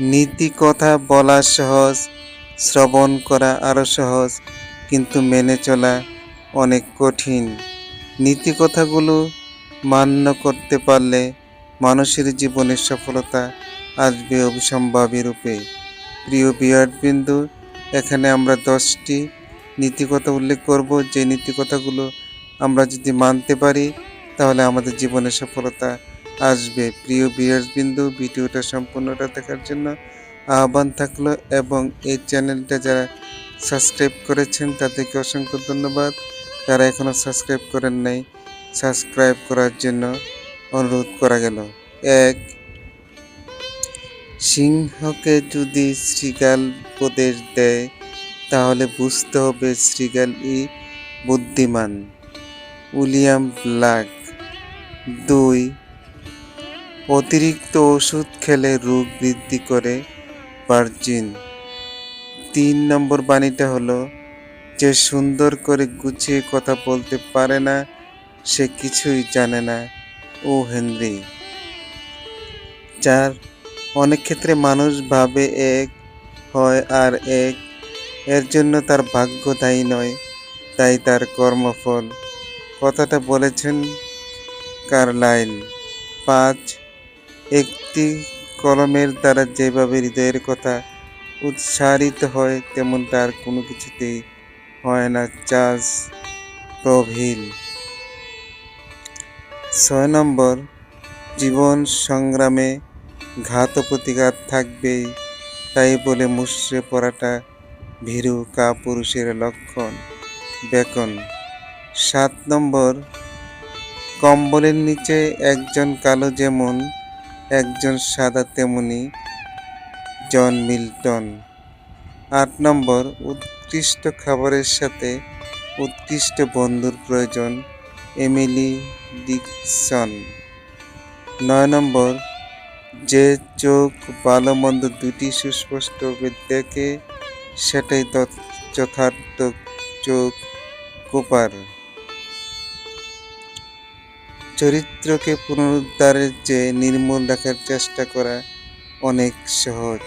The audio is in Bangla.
নীতি কথা বলা সহজ, শ্রবণ করা আরও সহজ, কিন্তু মেনে চলা অনেক কঠিন। নীতি কথাগুলো মান্য করতে পারলে মানুষের জীবনের সফলতা আসবে অবিসম্ভাবী রূপে। প্রিয় বিহারবিন্দু এখানে আমরা দশটি নীতিকথা উল্লেখ করব। যে নীতিকথাগুলো আমরা যদি মানতে পারি, তাহলে আমাদের জীবনে সফলতা আসবে। প্রিয় বিহারবিন্দু ভিডিওটা সম্পূর্ণটা দেখার জন্য আহ্বান থাকল এবং এই চ্যানেলটা যারা সাবস্ক্রাইব করেছেন, তাদেরকে অসংখ্য ধন্যবাদ। যারা এখনও সাবস্ক্রাইব করেন নাই, সাবস্ক্রাইব করার জন্য অনুরোধ করা গেল। এক, সিংহকে যদি শৃগাল উপদেশ দেয়, তাহলে বুঝতে হবে শৃগালই বুদ্ধিমান। William Blake. দুই অতিরিক্ত ওষুধ খেলে রোগ বৃদ্ধি করে ভার্জিন তিন নম্বর বাণীটা হলো, যে সুন্দর করে গুছিয়ে কথা বলতে পারে না, সে কিছুই জানে না। O Henry. চার, অনেক ক্ষেত্রে মানুষ ভাবে এক হয় আর এক, এর জন্য তার ভাগ্য দায়ী নয়, তাই তার কর্মফল। কথাটা বলেছেন কার্লাইল। পাঁচ একটি কলমের দ্বারা যেভাবে হৃদয়ের কথা উৎসারিত হয়, তেমন তার কোনো কিছুতেই হয় না। চার্লস প্রভিল ছয় নম্বর, জীবন সংগ্রামে ঘাত প্রতিঘাত থাকবেই, তাই বলে মুষড়ে পড়াটা ভীরু কা পুরুষের লক্ষণ। বেকন সাত নম্বর, কম্বলের নিচে একজন কালো যেমন একজন সাদা তেমনি, জন মিল্টন। আট নম্বর, উৎকৃষ্ট খাবারের সাথে উৎকৃষ্ট বন্ধুর প্রয়োজন, এমিলি ডিকসন। নয় নম্বর, যে চোখ ভালো মন্দ দুটি সুস্পষ্ট দেখে, সেটাই যথার্থ চোখ কোপার। চরিত্রকে পুনরুদ্ধারের চেয়ে নির্মূল রাখার চেষ্টা করা অনেক সহজ।